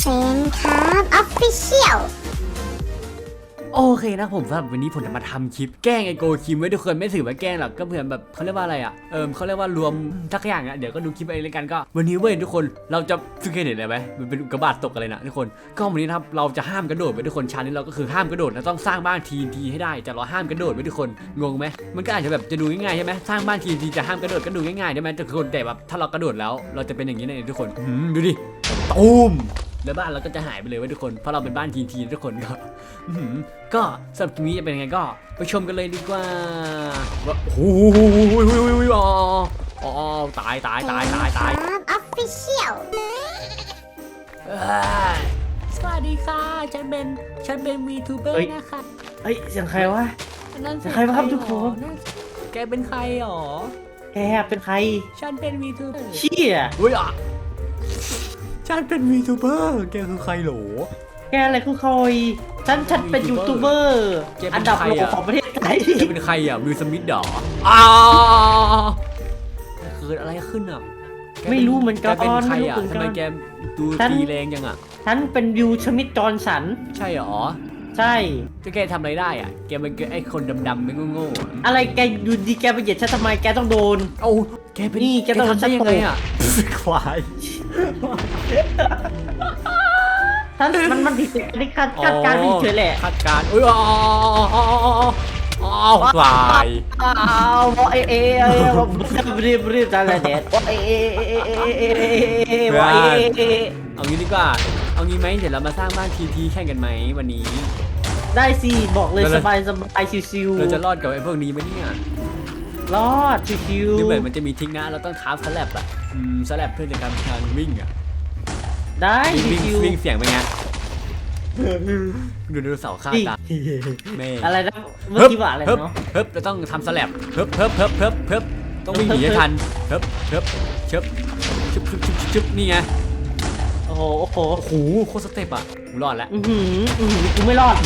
เซนครับออฟฟิเชียลโอเคนะผมสำหรับวันนี้ผมจะมาทำคลิปแกล้งไอโกคิมไว้ทุกคนไม่ถือว่าแกล้งหรอกก็เหมือนแบบเขาเรียกว่าอะไรอะเออเขาเรียกว่ารวมทักอย่างอะเดี๋ยวก็ดูคลิปไปเลยกันก็ วันนี้เว้ยทุกคนเราจะซึ่งเคยเห็นอะไรไหมมันเป็นกกาบาตตกอะไรนะทุกคนก็วันนี้นะครับเราจะห้ามกระโดดไปทุกคนชานจ์เราก็คือห้ามกระโดดและต้องสร้างบ้านทีนทีให้ได้แต่เราห้ามกระโดดไว้ทุกคนงงไหมมันก็อาจจะแบบจะดูง่ายๆใช่ไหมสร้างบ้านทีนทีจะห้ามกระโดดก็ดูง่ายๆใช่ไหมแต่ทุกคนแต่แบบถ้าเรากระโดดแล้ว เราจะเป็นอย่างนี้นั่นเองทุกคนดูดิตูม แล้วบ้านเราก็จะหายไปเลยเว้ยทุกคน เพราะเราเป็นบ้านทีทีทุกคนก็อื้อหือก็สำหรับคลิปนี้จะเป็นยังไงก็ไปชมกันเลยดีกว่าว่าโอ้โหอ๋ออ๋อตายตายตายตายตายครับออฟฟิเชียลเอ้ยสวัสดีค่ะ ฉันเป็น ฉันเป็นวีทูเบอเฮ้ยร์นะคะเฮ้ยเสียงใครวะนั่นสิใครวะครับทุกคนนั่นสิแกเป็นใครหรอ แกเป็นใคร ฉันเป็นวีทูเบอร์เชี่ยเฮ้ยอะ ฉันเป็นวีทูเบอร์แกคือใครหรอแกอะไรคือคอยฉันฉันเป็นยูทูบเบอร์แกเป็นอันดับใครโลกอะ ของประเทศไทยแกเป็นใครอะวิลสมิธเหรออ้าวเกิดอะไรขึ้นอะแกป็ไม่รู้เหมือนกันแกเป็นใครไม่รู้อะเหมือนทำกัไมนแกดูฉันตีแรงยังอะ ฉันเป็นวิวชมิดจอร์นสัน ใช่เหรอ ใช่ จะแกทำอะไรได้อะ แกเป็นไอ้คนดำๆไม่โง่ๆอะอะไรแกอยู่ดีแกไปเหยียดฉันทำไมแกต้องโดน เอ้าแกเป็นนี่แกต้องทำได้ยังไงอะ ควาย ฉันมันมันผิดกติกาคาดการณ์ผิดเฉยแหละคาดการณ์อุ้ยอ๋ออ๋ออ๋ออ๋ออ๋อควายอ้าวเอเอเอรีบรีบจังเลยเด็ดเอเอเอเอเอเอเอเอเอเอางี้ดีกว่า เอางี้ไหมเดี๋ยวเรามาสร้างบ้านทีทีแข่งกันไหมวันนี้ ได้สิบอกเลยเราสจะบายสบายชิวเราจะรอดกับไอ้พวกนี้ไหมเนี่ยๆรอดชิวดูเหมือนมันจะมีทิ้งนะ เราต้องท้าสแลบอะอืมสแลบเพื่อจะทำทางวิ่งอะๆได้วิ่งชิววิ่งเสียงเป็นไงดูดูเสาฆ่าๆนี่ตาแม่อะไรนะเมื่อกี้ว่าอะไรเฮิบเนาะ เฮิบเราต้องทำสแลบเฮิบเฮิบเฮิบเฮิบเฮิบต้องวิ่งหนีให้ทันเฮิบเฮิบเชิบชึบชึบชึบชึบนี่ไงโอ้โหโอ้โหโอ้โหโคตรสเต็ปอะกูรอดแล้ว อือหืออือหือกูไม่รอด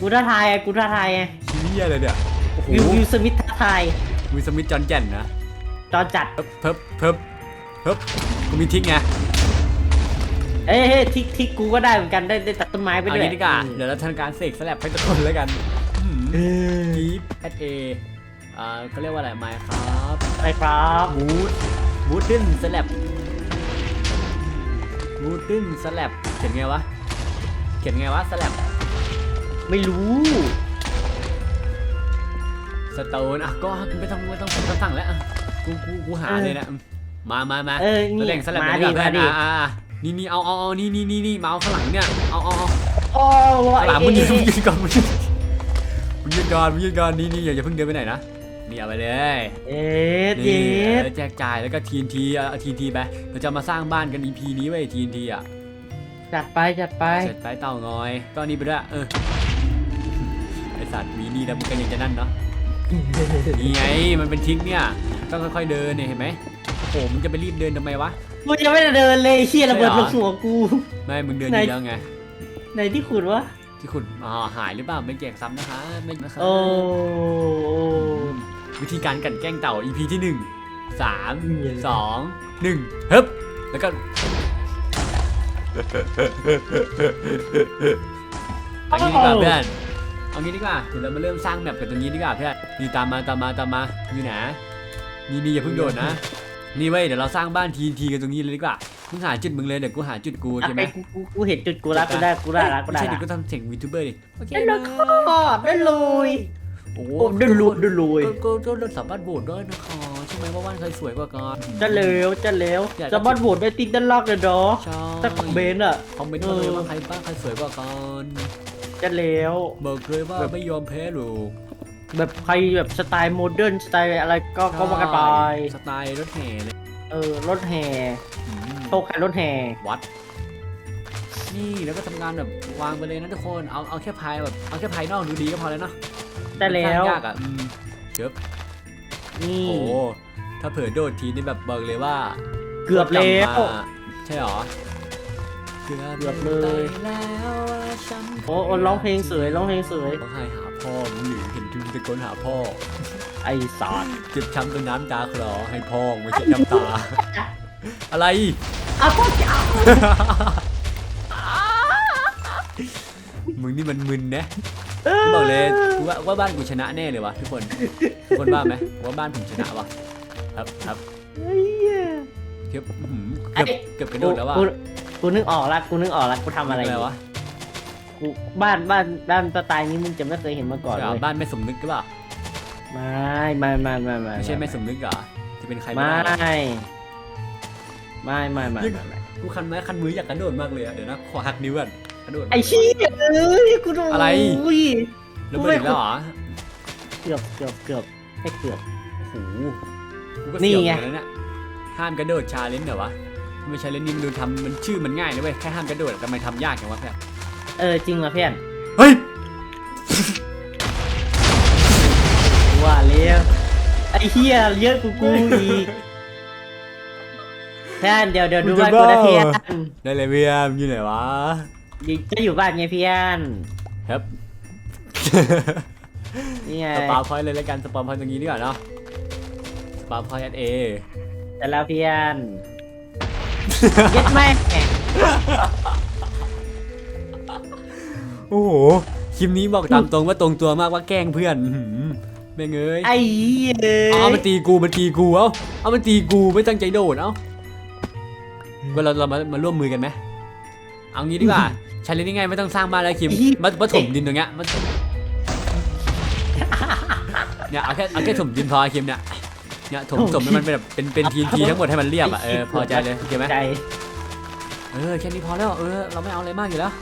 กูท้าทายไงกูท้าทายไงเฮียเลยเนี่ยโอ้โหวิววิวสมิธท้าทายวิลสมิธจอห์นแก่นนะจอจัดเฮิบเฮิบเฮิบเฮิบกูมีทิกไงเอ้ยเฮ้ยทิกทิกกูก็ได้เหมือนกันได้ได้ตัดต้นไม้ไปเอาด้วยงี้ดีกว่าเดี๋ยวเราทำการเสกสแลบให้ทุกคนแล้วกันเออกีฟแอดเออ่าเขาเรียกว่าอะไรไมค์ครับไปครับมูดมูดดึ้นสแลบ มูดดึ้นสแลบเขียนไงวะ เขียนไงวะสแลบไม่รู้สโตนอะก็ไม่ต้องไม่ต้องผมต้องสั่งแล้วอะกูกูกูหาเลยนะมามามาเออแสนี่ดงสแลบมากันดิดีกว่ามาเพื่อนดิอะอะอะนี่นี่เอาเอาเอานี่นี่นี่นี่มาเอาข้างหลังเนี่ยเอาเอาเอาโอ้ข้างหลังมึยงยืนมึงยืนก่อนมึงยืนมึงยืนก่อนมึงยืนก่อนนี่นี่อย่าอย่าเพิ่งเดินไปไหนนะ นี่เอาไปเลยเอ็ดนี่เย็ดเออแจกจ่ายแล้วก็ทีนทีเอาทีนทีไปเราจะมาสร้างบ้านกัน EP นี้ไว้ทีนทีอะจัดไปจัดไปเสร็จไปเต่างอยก็อันนี้ไปด้วยเออไอสัตว์มีนี่แล้วมันก็ยังจะนั่นเนาะนี่ไงมันเป็นทริกเนี่ยต้องค่อยๆเดินเนี่ยเห็นไหมโอ้โหมึงจะไปรีบเดินทำไมวะกูยังไม่ได้เดินเลยเฮียระเบิดใช่ลเหรองหัวกูไม่มึงเดินอไหนยู่แล้วไงในที่ขุดวะที่คุณอ๋อหายหรือเปล่าไม่แจกซ้ำนะคะไม่นะคะโอ้ วิธีการกลันแกล้งเต่า EP ที่หนึ่งสามเหี้ยสองหนึ่งฮึบแล้วก็เอางี้ดีกว่าเพื่อนเอางี้ดีกว่าเดี๋ยวเรามาเริ่มสร้างแมปกันตรงนี้ดีกว่าเพื่อนนี่ตามมาตามมาตามมาอยู่ไหนนี่นี่อย่าเพิ่งโดดนะ นี่เว้ยเดี๋ยวเราสร้างบ้านทีทีกันตรงนี้เลยดีกว่ามึงหาจุดมึงเลยเดี๋ยวกูหาจุดกูอะใช่ไหไปมกูกูกูเห็นจุดกูละกูได้กูได้ละกูไม่ได้ใช่เดี๋ละยวกูทำเสียงวีทูเบอร์ดิโอเคได้เลยครับได้เลย โอ้โอ้ได้เลยได้เลยก็ก็ก็สามารถโหวตได้นะคะใช่ไหมว่าบ้านใครสวยกว่ากันจะเร็วจะเร็วอยากจะจะบัดโหวตได้ติ๊กด้านล่างเลยเนาะใช่ถ้าคอมเมนต์อะคอมเมนต์มาเลยเออว่าใครบ้างใครสวยกว่ากันจะเร็วบอกเลยว่าแบบไม่ยอมแพ้หรอกแบบใครแบบสไตล์โมเดิร์นสไตล์อะไรก็ก็ว่ากันไปสไตล์รถแห่เลยเออรถแห่อืมโตแข่งรถแห่วัดนี่แล้วก็ทำงานแบบวางไปเลยนะทุกคนเอาเอาแค่ภายแบบเอาแค่ภายนอกดูดีก็พอแล้วเนาะ ได้แล้วสร้างยากอะอืมเชิบนี่ โอ้ถ้าเผลอโดดทีนี่แบบบอกเลยว่าเกือบแล้วกบมาใช่หรอเกือบเกือบเลยไปแล้วว่าฉันโอ้โอ้ร้องเพลงสวยร้องเพลงสวยต้องให้หาพ่อมึงหรือเห็นทุนตะโกนหาพ่อ ไอ้สารเจ็บช้ำจนน้ำตาคลอให้พ่อไม่ใช่น้ำตา อะไรเอาพ่อจ๋ามึงนี่มันมึนนะกู บอกเลยกูว่าว่าบ้านกูชนะแน่เลยวะทุกคนทุกคนว่าไหมว่าบ้านผมชนะวะครับครับเฮ้ยเกือบอื้อหือเกือบเกือบกระโดดแล้วว่ะกูกูนึกออกละกูนึกออกละกูทำอะไรอะไรวะกูบ้านบ้านบ้านสไตล์นี้มึงจะไม่เคยเห็นมาก่อนใช่เลเหรอยบ้านไม่สมนึกหรือเปล่าไม่ไม่ไม่ไม่ไม่ไม่ใช่ไม่สมนึกเหรอจะเป็นใครไม่ไม่ได้ไม่ไม่ไม่ไม่ไม่กูคันไม้คันมืออยากกระโดดมากเลยอะเดี๋ยวนะขอหักนิ้วก่อน กระโดดไอ้ชี้ยเอ้ยกูโดนอะไรอุ้ยแล้วเบิดอีกแล้วเหรอเกือบเกือบเกือบไม่เกือบ โอ้โหกูก็นี่เสียวไง เหมือนกันนะเนี่ยห้ามกระโดดชาเลนจ์เหรอวะทำไมชาเลนจ์นี่มันดูทำมันชื่อมันง่ายนะเว้ยแค่ห้ามกระโดดแต่ทำไมทำยากจังวะเพื่อนเออจริงเหรอเพื่อนเฮ้ยว่าแล้วไอ้เฮียเยอะกูกูอีกเพื่อนเดี๋ยวเดี๋ยวดูบ้านกูนะเพื่อนได้เลยเพื่อนอยู่ไหนวะ จะอยู่บ้านไงเพื่อนครับ นี่ไงสปาพอยต์เลยแล้วกันสปาพอยต์ตรงนี้ดีกว่าเนาะสปาพอยต์เอแต่แล้วเพื่อนเย็ดไหมโอ้โหคลิปนี้บอกตามตรงว่าตรงตัวมากว่าแกล้งเพื่อนอื้อหือแม่งเอ้ยไอ้เหี้ยเอามันตีกูมันตีกูเอ้าเอามันตีกูไม่ตั้งใจโดดเอ้าว่าเราเรามามาร่วมมือกันไหม เอางี้ดีกว่าชาเลนจ์ง่ายๆไม่ต้องสร้างบ้านแล้วคิมมามาถมดินตรงเงี้ยมาถมเนี่ยเอาแค่เอาแค่ถมดินพอคิมเนี่ยเนี่ยถมถมให้มันเป็นแบบเป็นเป็นทีนทีทั้งหมดให้มันเรียบอะเออพอใจเลยโอเคไหมใจเออแค่นี้พอแล้วเออเราไม่เอาอะไรมากอยู่แล้ว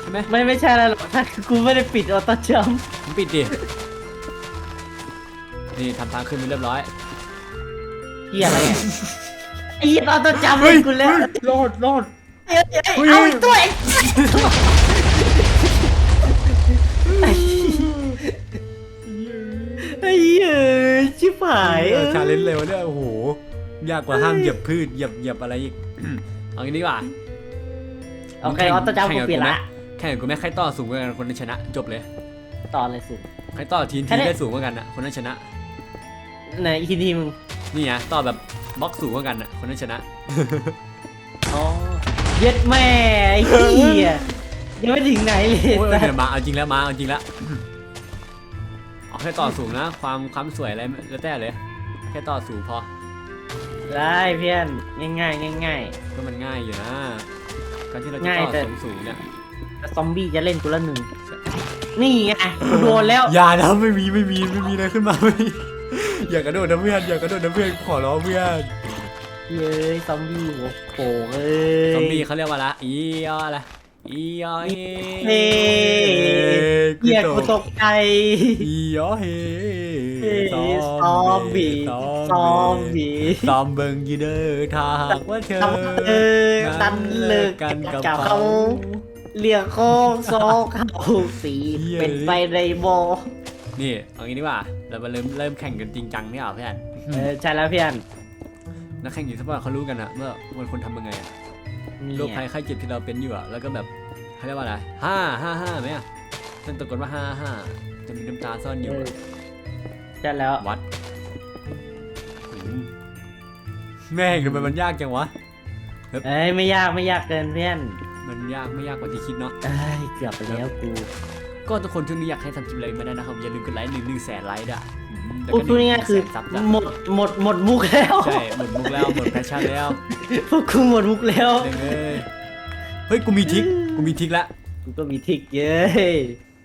ใช่ไหมไม่ไม่ใช่อะไรหรอกถ้ากูไม่ได้ปิดออโต้จัมป์มึงปิดดินี่ทำทางขึ้นไปเรียบร้อยเฮียอะไรอะไอ้เหี้ยออโต้จัมป์ให้กูแล้วรอดรอด เอ้ยเอ้ยเอาอีกตัวเองไอ้เหี้ยชิบหายเออชาเลนจ์เลยวะเนี่ยโอ้โหยากกว่าห้ามเหยียบพืชเหยียบเหยียบอะไรอีก เอางี้ดีกว่าโอเคออโต้จัมป์กูเปลี่ยนละแข่งกับกูไหม่ใครต่อสูงกว่ากันคนนั้นชนะ จบเลย ต่อเลยสิใครต่อทีนแค่ทีนี้ได้สูงกว่ากันอะคนนั้นชนะไหนอีกทีทีมึงนี่ไงต่อแบบบล็อกสูงกว่ากันอะคนนั้นชนะอ๋อ เย็ดแม่ไอ้เหี้ยยังไม่ถึงไหนเลยโอ้ยสัสเดี๋ยวมาเอาจริงแล้วมาเอาจริงแล้วเอาแค่ต่อสูงนะ ความความสวยอะไรแล้วแต่เลย แค่ต่อสูงพอได้เพื่อนง่ายๆง่าย ก็มันง่ายอยู่นะการที่เราจะง่ายต่อแต่ สูงสูงๆเนี่ยๆแต่ซอมบี้จะเล่นกูละหนึ่งนี่ไงกูโดนแล้วอย่านะไม่มีไม่มีไม่มีอะไรขึ้นมาไม่มีอย่ากระโดดนะเพื่อนอย่ากระโดดนะเพื่อนขอร้องเพื่อน เย้ยซอมบี้หัวโป่งเอ้ยซอมบี้เขาเรียกว่าอะไรอีออะไรอีอเฮเฮ้เหี้ยกูตกใจ อีอเฮเฮ้ยซอมบี้ซอมบี้ซอมเบิงยีเดอร์ถ้าหากว่าเธอทำเออตันเลิกกักันนกับกับเขาเขาเรียกโค้งโซกเขาสีเหี้ยเป็นไปในโบนี่เอางี้ดีกว่าเรามาเริ่มเริ่มแข่งกันจริงจังไม่เหรอเพื่อนเออใช่แล้วเพื่อน นักแข่งอยู่สปอร์ตเขารู้กันอะว่ามันควรทำยังไงอะนี่โรคภัยไข้เจ็บที่เราเป็นอยู่อะแล้วก็แบบเขาเรียกว่าอะไรห้าห้าห้าไหมอะฉันตะโกนว่าห้าห้าจะมีน้ำตาซ่อนอยู่เอออะใช่แล้ววัดอืมแม่งทำไมมันยากจังวะ เอ้ยไม่ยากไม่ยากเกินเพื่อนมันยากไม่ยากกว่าที่คิดเนาะ เอ้ยเกือบไปแล้วกู ก็ทุกคนช่วงนี้อยากให้ทำคลิปอะไรมาได้นะครับ อย่าลืมกดไลค์หนึ่งหนึ่งแสนไลค์ด้วยอืม แล้วพูก็ดพูดง่ายๆคือหนึ่งแสนซับจ้ะหมดหมดหมดมุกแล้วใช่หมดมุกแล้วหมดแพชชั่นแล้วพวกกูหมดมุกแล้วเด้งเอ้ยเฮ้ยกูมีทริกกูมีทริกแล้วกูก็มีทริกเย้ย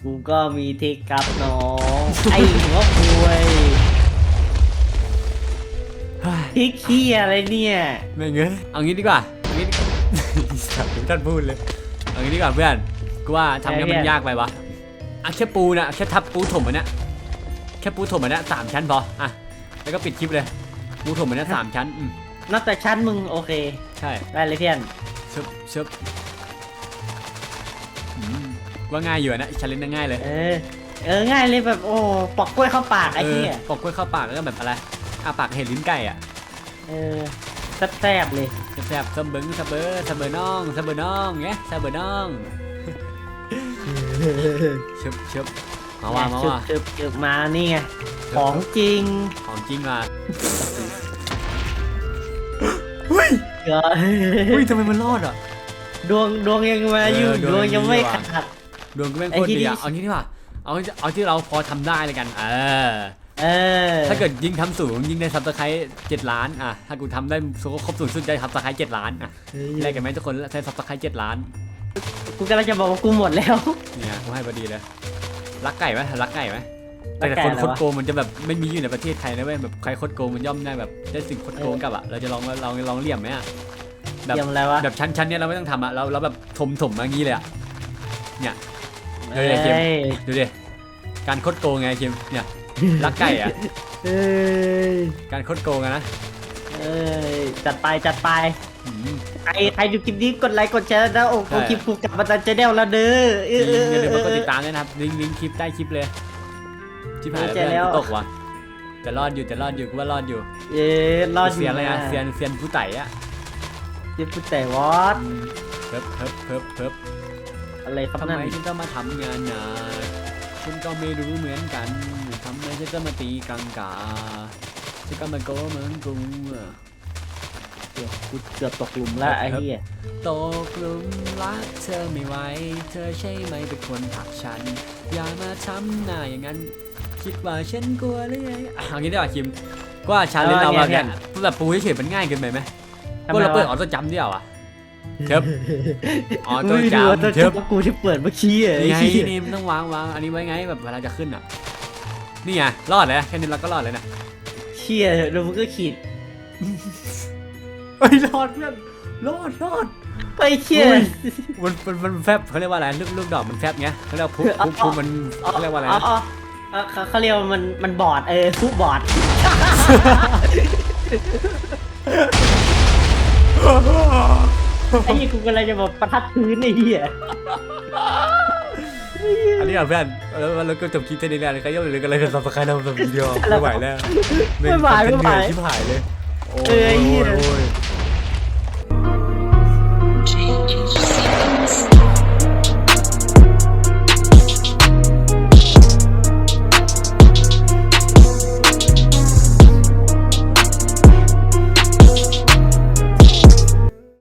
กูก็มีทริกกับน้องไอ้หัวควยเฮ้ยทริกขี้ยอะไรเนี่ยแม่งเอ้ยเอางี้ดีกว่าเอางี้ดีกว่า สัตว์ท่านพูดเลยเอางี้ดีกว่าเพื่อนกูว่าทำให้มันยากไปวะอะแค่ปูนะแค่ทับปูถมมันเนี้ยแค่ปูถมมันเนี้ยสามชั้นพออะแล้วก็ปิดคลิปเลยปูถมมันเนี้ยสามชั้นอืมนอกจากชั้นมึงโอเค ใช่ได้เลยเพื่อนชึบชึบอืมว่าง่ายอยู่อะนะชาเลนจ์ง่ายเลย เออ เออง่ายเลยแบบโอ้ปอกกล้วยเข้าปากไอ้เหี้ยเออปอกกล้วยเข้าปากแล้วก็แบบอะไรอะปากเห็นลิ้นไก่อะ เออแซ่บๆเลยแซ่บๆซัมเบิงซัมเบอร์ซัมเบอร์น้องซัมเบอร์น้องเงี้ยซัมเบอร์น้องชึบชึบ มาว่ามาจุบว่าจุบจุบมานี่ไงของจริงของจริงมาเเดี๋ยวอุ้ยทำไมมันรอดอะดวงดวงยังมาอยู่เออดดววงงยัยังงมีไม่ว่ะขาดดวงก็แม่งไอ้โคตรที่ดีนี่อะเอางี้ดีกว่าเอาเอาที่เราพอทำได้เลยกัน เออเออถ้าเกิดยิงทำสูงยิงได้ซับสไครต์เจ็ดล้านอะถ้ากูทำได้ครบสูงสุดได้ซับสไครต์เจ็ดล้านอะแลกกันไหมทุกคนใช้ซับสไครต์เจ็ดล้าน กูกำลังจะบอกว่ากูหมดแล้วเนี่ยกูให้พอดีเลย รักไก่ไหมรักไก่ไหมรัแต่กไก่คนอะไรโคตรวะโกงมันจะแบบไม่มีอยู่ในประเทศไทยนะเว้ยแบบใครโคตรโกงมันย่อมได้แบบได้สิ่งโคตรโกงกลับอะเราจะลองลองลองเหลี่ยมไหมอะแบบเตรียมอะไรวะแบบชั้นชั้นเนี่ยเราไม่ต้องทำอะเราเราแบบถมถมมางี้เลยอะเนี่ยเดี๋เอ้ยวเดี๋ยวยดูดิการโคตรโกงไงคิมเนี่ยรักไก่อะเอ้ยการโคตรโกงอะนะเอ้ยจัดไปจัดไปอืม ใครใครดูคลิปนี้กดไลค์กดแชร์นะโอ้โหใช่คลิปกูกลับมาตันจะแนวแล้วเด้อเออเอออย่าลืมเอมากดอติดตามด้วยนะครับลิงก์ลิงก์คลิปใต้คลิปเลยชิบหายเออแล้วเจอเพื่อนแล้วกูตกว่ะแต่รอดอยู่แต่รอดอยู่กูว่ารอดอยู่เอ๊ะรอดอยู่เซียนอะไรนะเซียนเซียนผู้ไต่อะเซียนผู้แต่วอดเพิบเพิบเพิบเพิบอะไรครับทำนั่นไมฉันต้องมาทำงานหนักฉันก็ไม่รู้เหมือนกันทำไมฉันต้องมาตีกังกาฉันก็มาโกเหมือนกูอะ เดี๋ยวกูเกือบตกหลุมแล้วไอ้เหี้ยตกหลุมรักเธอไม่ไหว เธอใช่ไหมเป็นคนผลักฉัน อย่ามาทำหน้าอย่างนั้น คิดว่าฉันกลัวหรือไงอะเอางี้ดีกว่าคิมก็ว่าชาเลนจ์เราแบบเนี้ยแบบปูเฉยๆมันง่ายเกินไปไหมทำก็ไมเราเปิดอวะอโต้จัมป์เดียวอะเทิบออโต้ไม่จัดูมว่าตัวป์เทิจับบกูที่เปิดเมื่อกี้อะไอ้นี่ไงเหี้ยนี่มันต้องวางวางอันนี้ไว้ไงแบบเวลาจะขึ้นอะ นี่ไงรอดเลยแค่นี้เราก็รอดเลยนะเชี่ยดูมันก็ขีด เฮ้ยรอดเพื่อนรอดรอด ไปเชี่ยอุ้ย มันมันมันแฟบเขาเรียกว่าอะไรลูกลูกดอกมันแฟบไงเขาเรียกว่าพุพุพุมันเขาเรียกว่าอะไรอ๋อนะอ๋ออ๋อเขาเขาเรียกว่ามันมันบอดเออฟุบอดไอ้เหี้ยกูกำลังจะบอกประทัดพื้นไอ้เหี้ยอันนี้อะเพื่อนแล้วแล้วก็จบคลิปเท่านี้แล้วก็ย่อมเลยกันเลยสับสกายทำสับวิดีโอไม่ไหวแล้วไม่ไหวไม่ไหว ชิบหายเลยโอ้เออไอ้เหี้ยโอ้ย